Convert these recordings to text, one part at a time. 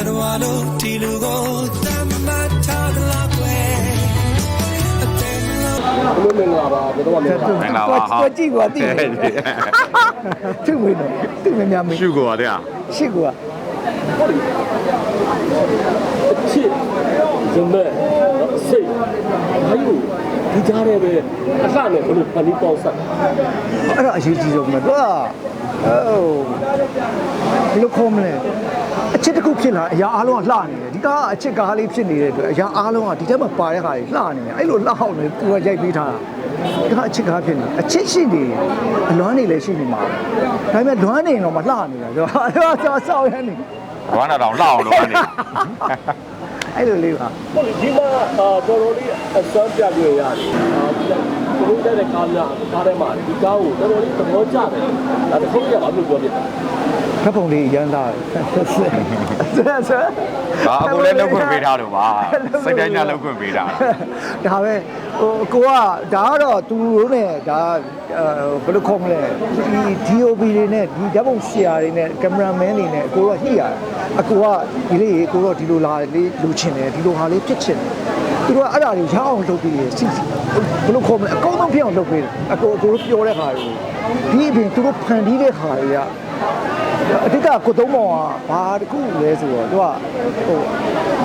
Tarwalo tilugo tamma taglakwe. Atemlo ဘလို့မင်္ဂလာပါဘယ်တော့မှမင်္ဂလာပါမင်္ဂလာပါကိုကြည့်ကွာသိတယ်သူ့ဝင်တော့သူ့မများမရှုကိုပါတဲ့ရှိကွာအချစ်ဇမက်စိတ်ဘာလို့ဒီကြားရဲပဲအလှနဲ့ဘလို့ဖန်ပြီးပေါက်ဆက်အဲ့ဒါအရေးကြီးဆုံးပဲသူကဟိုဘယ်လိုခေါ်မလဲ အချစ်တစ်ခုဖြစ်လာအရာအားလုံးကလှနေတယ်ဒီကားကအချစ်ကားလေးဖြစ်နေတဲ့အတွက်အရာအားလုံးကဒီထဲမှာပါတဲ့ဟာတွေလှနေတယ်အဲ့လိုလှအောင်လေသူကရိုက်ပေးထားတာဒီကအချစ်ကားဖြစ်နေအချစ်ရှိနေအလွမ်းနေလည်းရှိနေမှာဒါပေမဲ့လွမ်းနေတော့မလှနေတာသူကအဲ့ဒါဆောက်ရနေဘာနာတော့လှအောင်လို့ကနေအဲ့လိုလေးပါဟုတ်လေဒီမှာအာတော်တော်လေးအစွမ်းပြပြရတယ်အာဘလို့တဲ့ကားများကားထဲမှာဒီကားကိုတော်တော်လေးသဘောကျတယ်ဒါတစ်ခုရပါလို့ပြောပြတာ ဓာတ်ပုံလေးရမ်းလာတယ်ဆက်ဆက်ဆက်ဒါအခုလည်းလောက်ခွင့်ပေးထားလို့ပါစိတ်တိုင်းညာလောက်ခွင့်ပေးတာဒါပဲဟိုကိုကဒါကတော့သူတို့နဲ့ဒါအဲဘယ်လိုခေါ်မလဲဒီ DOP တွေနဲ့ဒီဓာတ်ပုံဆရာတွေနဲ့ကင်မရာမန်တွေနဲ့အကိုကညှိရတယ်အကိုကဒီလေးအကိုတော့ဒီလိုလာလေးလူချင်တယ်ဒီလိုဟာလေးဖြစ်ချင်တယ်သူတို့ကအဲ့ဒါတွေရအောင်လုပ်ပြီးရစီစီဘယ်လိုခေါ်မလဲအကောင်းဆုံးဖြစ်အောင်လုပ်ပေးတယ်အကိုအကိုတို့ပြောတဲ့ခါတွေဒီအပြင်သူတို့ဖန်တီးတဲ့ခါတွေက အဓိကကိုသုံးမောင်ကဘာတခုလဲဆိုတော့သူကဟို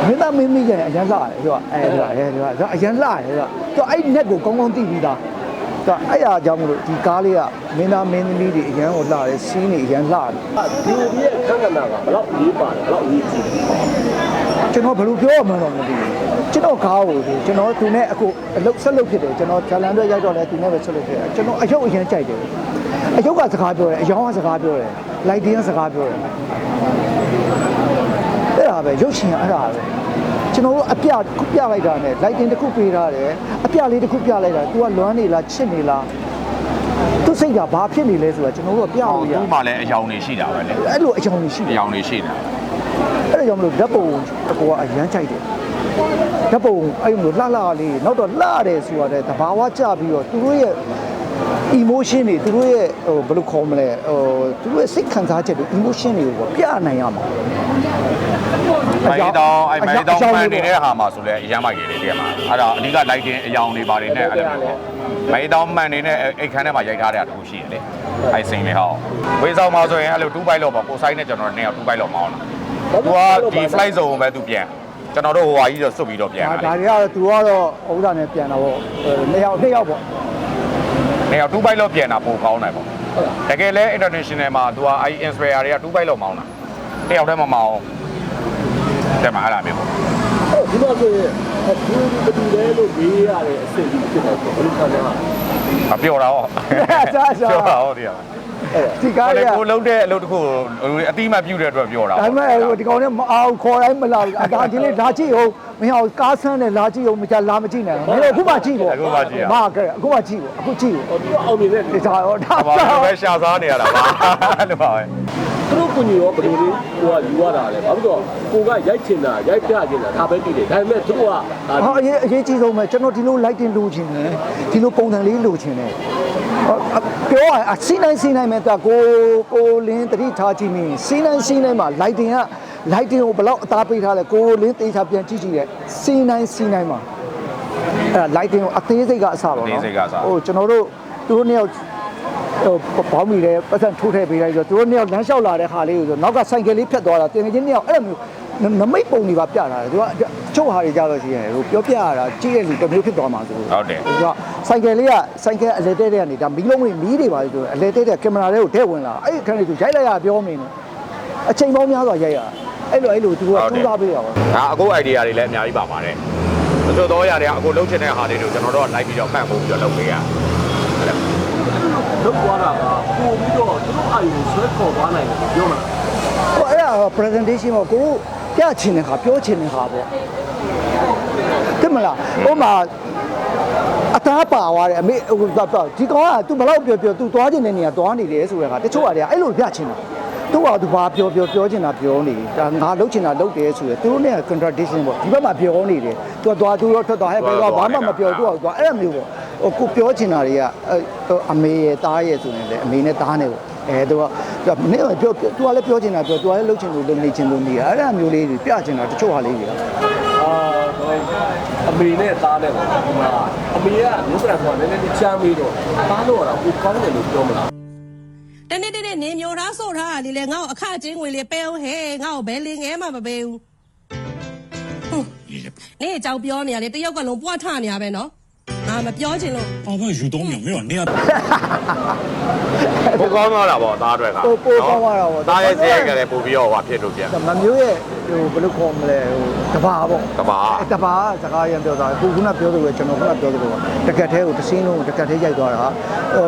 မင်းသားမင်းမိရဲ့အရန်လာတယ်သူကအဲသူကအဲသူကအရန်လာတယ်သူကသူအဲ့ net ကိုကောင်းကောင်းသိပြီးသားသူကအဲ့အားကြောင့်မလို့ဒီကားလေးကမင်းသားမင်းသမီးတွေအရန်ကိုလာတယ်စီးနေအရန်လာတယ်ဒီလိုရဲ့ခန္ဓာနာကဘယ်တော့ရေးပါတယ်ဘယ်တော့ရေးကြည့်ကျွန်တော်ဘယ်လိုပြောရမှန်းတော့မသိဘူးကျွန်တော်ကားကိုဒီကျွန်တော်သူနဲ့အခုအလုပ်ဆက်လုပ်ဖြစ်တယ်ကျွန်တော်ဇာလန်တွေရိုက်တော့လဲသူနဲ့ပဲဆက်လုပ်ဖြစ်တယ်ကျွန်တော်အယုတ်အရန်ကြိုက်တယ်အယုတ်ကစကားပြောတယ်အယောင်ကစကားပြောတယ် လိုက်တင်းကစကားပြောတယ်အဲ့ဒါပဲရုပ်ရှင်ကအဲ့ဒါပဲကျွန်တော်တို့အပြတစ်ခုပြလိုက်တာနဲ့ lighting တစ်ခုပေးထားတယ်အပြလေးတစ်ခုပြလိုက်တာ तू ကလွမ်းနေလားချစ်နေလားသူစိတ်ကဘာဖြစ်နေလဲဆိုတာကျွန်တော်တို့ကပြဟောလို့ရသူ့မှာလည်းအယောင်တွေရှိတာပဲလေအဲ့လိုအကြောင်းကြီးရှိတအယ်ယောင်တွေရှိတာအဲ့ဒါကြောင့်မလို့ဓာတ်ပုံအကောကအရန်ကြိုက်တယ်ဓာတ်ပုံအဲ့လိုမျိုးလှလှလေးနောက်တော့လှတယ်ဆိုရတဲ့သဘာဝကျပြီးတော့သူတို့ရဲ့ emotion တွေသူတို့ရဲ့ဟိုဘယ်လိုခေါ်မလဲဟိုသူတို့ရဲ့စိတ်ခံစားချက်တွေ emotion တွေကိုပြနိုင်ရမှာမိုင်းတောင်းအဲ့မိုင်းတောင်းမှန်နေတဲ့ဟာမှာဆိုလဲအရမ်းမိုက်ကြီးလေးတည်းမှာအဲ့ဒါအဓိက lighting အယောင်တွေပါတယ်နဲ့အဲ့လိုမျိုးမိုင်းတောင်းမှန်နေတဲ့အိတ်ခမ်းထဲမှာရိုက်ထားတဲ့ဟာတခုရှိတယ်လေအဲ့စိန်လေးဟောဝေးဆောင်မှာဆိုရင်အဲ့လို2 byte လောက်ပါကိုဆိုင်နဲ့ကျွန်တော်နှစ်ယောက်2 byte လောက်မောင်းတာသူကဒီ flight zone ကိုပဲသူပြန်ကျွန်တော်တို့ဟိုဟာကြီးတော့စွတ်ပြီးတော့ပြန်ဒါတာဒါတွေကတော့သူကတော့ဥဒ္ဒါနဲ့ပြန်တာပေါ့နှစ်ယောက်နှစ်ယောက်ပေါ့ နေရာ2 byte လောက်ပြန်တာပိုကောင်းတယ်ပေါ့တကယ်လဲ international မှာသူကအဲ့ inspire တွေက2 byte လောက်မောင်းတာတယောက်တည်းမမောင်းတယ်မှာအဲ့ဒါမျိုးပေါ့ဟုတ်ဒီမှာဆိုရင်အခုဘယ်သူလဲလို့မေးရတဲ့အဆင့်ကြီးဖြစ်တော့ဘယ်လိုခံရလဲအပြောတာဟောစားစားပြောတာဟောဒီဟာ ဒီကားကိုလေးလေကကိုလုံးတဲ့အလုပ်တစ်ခုကိုအတိမပြုတ်တဲ့အတွက်ပြောတာဒါပေမဲ့ဟိုဒီကောင်နဲ့မအောင်ခေါ်တိုင်းမလာဘူးအဒါဒီလေးလာကြည့်ဟုတ်မင်းအောင်ကားဆန်းနဲ့လာကြည့်ဟုတ်မကြလာမကြည့်နဲ့မင်းတို့အခုမှကြည့်ပေါ့မကဲအခုမှကြည့်ပေါ့အခုကြည့်ပေါ့ဟောဒီကအောင်နေတဲ့ဒီစားရောဒါဘာလို့ပဲရှာစားနေရတာပါလို့ပါပဲသူတို့ကိုညီရောဘယ်လိုလေးကိုကယူရတာလဲဘာလို့တော့ကိုကရိုက်ချင်တာရိုက်ပြချင်တာဒါပဲကြည့်တယ်ဒါပေမဲ့သူတို့ကဟာအရေးအရေးကြီးဆုံးပဲကျွန်တော်ဒီလို lighting လိုချင်တယ်ဒီလိုပုံစံလေးလိုချင်တယ် ပြောရအစီနိုင်စီနိုင်မဲ့တာကိုကိုလင်းတတိထားကြည့်မင်းစီနိုင်စီနိုင်မှာ lighting က lighting ကိုဘယ်လောက်အသားပေးထားလဲကိုလင်းတေချာပြန်ကြည့်ကြည့်တဲ့စီနိုင်စီနိုင်မှာအဲ့ lighting ကိုအသေးစိတ်ကအစားပါနော်ဟိုကျွန်တော်တို့သူတို့နှစ်ယောက်ဟိုဘောင်းမီလည်းပတ်စံထိုးထည့်ပေးလိုက်ဆိုသူတို့နှစ်ယောက်လမ်းလျှောက်လာတဲ့ခါလေးကိုဆိုနောက်ကဆိုင်ကယ်လေးဖြတ်သွားတာတင်ငယ်ချင်းနှစ်ယောက်အဲ့လိုမျိုးနမိတ်ပုံတွေပါပြတာတယ်သူကချုပ်ဟာတွေကြတော့ရှိရတယ်ဟိုပြောပြရတာကြည့်တဲ့လူတစ်မျိုးဖြစ်သွားမှာဆိုဟုတ်တယ်သူက ဆိုင်ကယ်လေးကဆိုင်ကယ်အလဲတဲတဲ့ကနေဒါမီးလုံးတွေမီးတွေပါလေဆိုအလဲတဲတဲ့ကင်မရာလေးကိုထည့်ဝင်လာအဲ့ဒီခန်းလေးသူရိုက်လိုက်ရပြောမင်းနဲ့အချိန်ပေါင်းများစွာရိုက်ရအဲ့လိုအဲ့လိုသူကစူးစမ်းပေးရပါဒါအခု idea တွေလည်းအများကြီးပါပါတယ်မစိုးတော့ရတဲ့အခုလုံးချင်တဲ့ဟာတွေတို့ကျွန်တော်တို့လိုက်ပြီးတော့မှတ်ဖို့ပြီးတော့လုပ်ပေးရလုတ်သွားတာကပို့ပြီးတော့သူတို့အာရုံဆွဲခေါ်သွားနိုင်တယ်ပြောမှာဟိုအဲ့ဒါက presentation ပေါ့ကိုတို့ပြချင်တဲ့ခါပြောချင်တဲ့ခါပေါ့တင်မလားဟိုမှာ အသားပါသွားတယ်အမေဟိုဒီကောင်က तू ဘလောက်ပြောပြော तू သွားချင်တဲ့နေရာသွားနေတယ်ဆိုတဲ့ခါတချို့ဟာတွေကအဲ့လိုပြချင်တာသူကသူဘာပြောပြောပြောချင်တာပြောနေဒါငါလှုပ်ချင်တာလှုပ်တယ်ဆိုရယ်သူတို့နဲ့ contradiction ပေါ့ဒီဘက်မှာပြောနေတယ်သူကသွားသူတော့ထွက်သွားဟဲ့ဘယ်တော့ဘာမှမပြောသူကသွားအဲ့လိုမျိုးပေါ့ဟိုကိုပြောချင်တာတွေကအမေရဲ့သားရဲ့ဆိုရင်လည်းအမေနဲ့သားနဲ့ပေါ့အဲသူကသူကနင်းပြောသူကလည်းပြောချင်တာပြောသူကလည်းလှုပ်ချင်လို့လုပ်နေချင်လို့နေအဲ့ဒါမျိုးလေးတွေပြချင်တာတချို့ဟာလေးတွေအာ အမေနဲ့သားနဲ့ပေါ့ဒီမှာအမေကလုံးစရာကနည်းနည်းချမ်းပြီးတော့သားလို့ရတာကိုကောင်းတယ်လို့ပြောမလားတနေ့တနေ့နေမျိုးသားဆိုထားတာလေငါ့ကိုအခချင်းဝင်လေပဲအောင်ဟဲ့ငါ့ကိုဘယ်လင်ငဲမှမပေးဘူးနေအကြောင်းပြောနေရလေတယောက်ကလုံးပွားထနေရပဲနော်ငါမပြောချင်လို့အော်မယူတော့မြောင်မြောင်နေရပိုကောင်းသွားတာပေါ့သားအတွက်ကပိုကောင်းသွားတာပေါ့သားရဲ့ဇေယျကလည်းပို့ပြီးတော့ဟွာဖြစ်လို့ပြန်မမျိုးရဲ့ ဟိုဘယ်လိုခေါ်မလဲဟိုတဘာပေါ့တပါတဘာစကားရန်ပြောတာခုခုနပြောသလိုပဲကျွန်တော်ခုနပြောသလိုပဲတကက်သေးကိုတစ်စင်းလုံးတကက်သေးရိုက်သွားတာဟို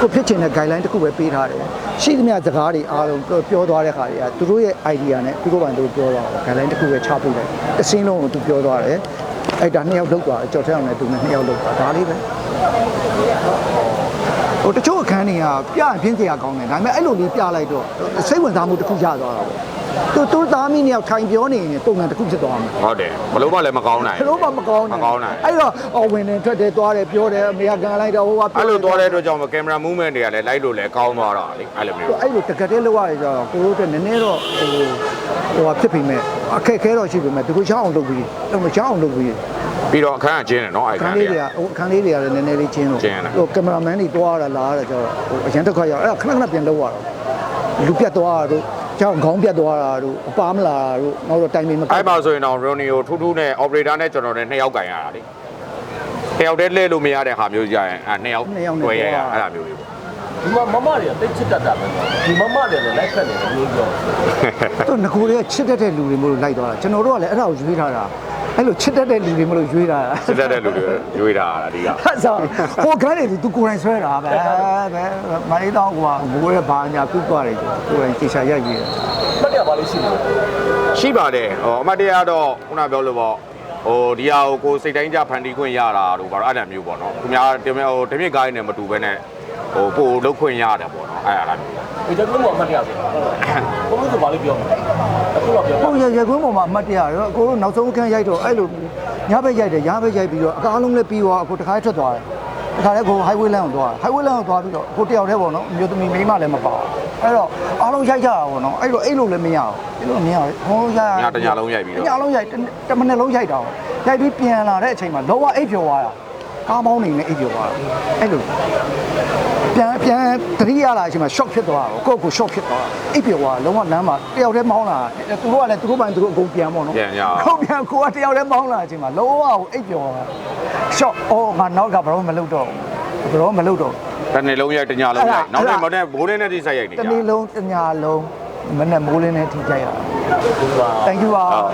ကိုဖြစ်ချင်တဲ့ guideline တစ်ခုပဲပေးထားတယ်ရှိသမျှစကားတွေအားလုံးပြောသွားတဲ့ခါတွေကသူတို့ရဲ့ idea နဲ့သူတို့ဘာလို့ပြောသွားတာ guideline တစ်ခုပဲချပေးတယ်တစ်စင်းလုံးကိုသူပြောသွားတယ်အဲ့ဒါနှစ်ယောက်လောက်သွားကြော်ထဲအောင်လည်းသူနဲ့နှစ်ယောက်လောက်သွားဒါလေးပဲဟိုတချို့အခန်းတွေကပြရင်ပြင်းစရာကောင်းတယ်ဒါပေမဲ့အဲ့လိုလေးပြလိုက်တော့စိတ်ဝင်စားမှုတစ်ခုရသွားတာပေါ့ သူသူသားမီးနှစ်ယောက်ထိုင်ပြောနေရင်ပုံစံတစ်ခုဖြစ်သွားမှာဟုတ်တယ်ဘလို့မှလည်းမကောင်းနိုင်ဘလို့မှမကောင်းမကောင်းနိုင်အဲ့တော့အော်ဝင်နေထွက်တယ်သွားတယ်ပြောတယ်အမေကကန်လိုက်တော့ဟိုကအဲ့လိုသွားတဲ့အတွက်ကြောင့်ကင်မရာမူးမန့်တွေကလည်းလိုက်လို့လည်းကောင်းသွားတာလေအဲ့လိုမျိုးအဲ့လိုတကယ်တည်းလောက်ရကြတော့ကိုတို့တက်နည်းနည်းတော့ဟိုဟိုဖြစ်ပြီမဲ့အခက်ခဲတော့ရှိပြီမဲ့သူတို့ချောင်းအောင်လုပ်ပြီးတော့မချောင်းအောင်လုပ်ပြီးပြီးတော့အခန်းကကျင်းတယ်နော်အဲ့ခခန်းန်းလေးလေးတွေကဟိုအခန်းလေးတွေကလည်းနည်းနည်းလေးချင်းလို့ကျင်းတယ်ဟိုကင်မရာမန်တွေတွားရတာလာရတာကျတော့ဟိုအရင်တစ်ခါရောက်အဲ့ဒါခဏခဏပြန်လောက်ရတော့လူပြတ်သွားတာတို့ ချောင်းခေါင်းပြတ်သွားတာတို့အပါမလာတာတို့နောက်တော့တိုင်မင်မကအဲ့မှာဆိုရင်တော့ရိုနီယိုထူးထူးနဲ့ operator နဲ့ကျွန်တော်နဲ့နှစ်ယောက်ကန်ရတာလေတယောက်တည်းလဲလို့မရတဲ့ဟာမျိုးကြရင်အဲ့နှစ်ယောက်တွေ့ရရအဲ့ဒါမျိုးလေးပေါ့ဒီမှာမမတွေကတိတ်ချစ်တတ်တာပဲဒီမမတွေလည်းလိုက်ဖက်နေတယ်လို့ပြောသူငကိုတွေကချစ်တတ်တဲ့လူတွေမလို့လိုက်သွားတာကျွန်တော်တို့ကလည်းအဲ့ဒါကိုရွေးထားတာ အဲ့လိုချစ်တတ်တဲ့လူတွေမလို့ရွေးထားတာစစ်တဲ့လူတွေရွေးတာအဓိက အဲ့ဆိုဟိုကန်းနေသူကိုယ်တိုင်ဆွဲတာပဲပဲမလေးတော့ကွာဘိုးရဲ့ဘာညာကုတ်သွားတယ်ကိုယ်တိုင်တေချာရိုက်ရည်မှတ်ရပါလိမ့်ရှိတယ်ရှိပါတယ်ဟောအမတ်တရားတော့ခုနပြောလို့ပေါ့ဟိုဒီဟာကိုကိုစိတ်တိုင်းကြဖန်တီးခွင့်ရတာတို့ဘာလို့အဲ့ဒါမျိုးပေါ့နော်သူများတမဟိုတမြင့်ကိုင်းနဲ့မတူဘဲနဲ့ဟိုပို့လုတ်ခွင့်ရတယ်ပေါ့နော်အဲ့ဒါလားဒီတကူကမှတ်ရပြီဘုန်းကြီးကဘာလို့ပြောမလဲ အခုတော့ပြောဟိုရရကွင်းပေါ်မှာအမှတ်တရတော့အကိုတို့နောက်ဆုံးအခန်းရိုက်တော့အဲ့လိုညဘက်ရိုက်တယ်ညဘက်ရိုက်ပြီးတော့အကားလုံးလည်းပြီးသွားအခုတခါထွက်သွားတယ်တခါလည်းကို highway lane ကိုသွား highway lane ကိုသွားပြီးတော့ကိုတယောက်တည်းပေါ့နော်အမျိုးသမီးမိန်းမလည်းမပါအဲ့တော့အားလုံးရိုက်ကြတာပေါ့နော်အဲ့လိုအဲ့လိုလည်းမရဘူးအဲ့လိုမရဘူးဟိုရညတညလုံးရိုက်ပြီးတော့ညလုံးရိုက်တမနေ့လုံးရိုက်တာရိုက်ပြီးပြန်လာတဲ့အချိန်မှာလောကအိပ်ပျော်သွားတာ ကားမောင်းနေနဲ့အိပ်ပျော်သွားတာအဲ့လိုပြန်ပြန်တတိယလာအချိန်မှာ shock ဖြစ်သွားတာကိုယ့်ကို shock ဖြစ်သွားတာအိပ်ပျော်သွားလုံးဝလမ်းမှာတယောက်တည်းမောင်းလာသူတို့ကလည်းသူတို့ပိုင်းသူတို့အကုန်ပြန်ပေါ့နော်ပြန်ရအောင်ကိုပြန်ကိုကတယောက်တည်းမောင်းလာအချိန်မှာလုံးဝကိုအိပ်ပျော်သွား shock အော်ငါနောက်ကဘရောမလုပ်တော့ဘူးဘရောမလုပ်တော့တနေ့လုံးရိုက်တညလုံးရိုက်အဲ့နောက်ဒါနေ့မနေ့ဘိုးလေးနဲ့တိဆိုင်ရိုက်နေတကြနေ့လုံးတညလုံးမနဲ့မိုးလင်းနဲ့ထိကြရတာဒီမှာ thank you ပါဟုတ်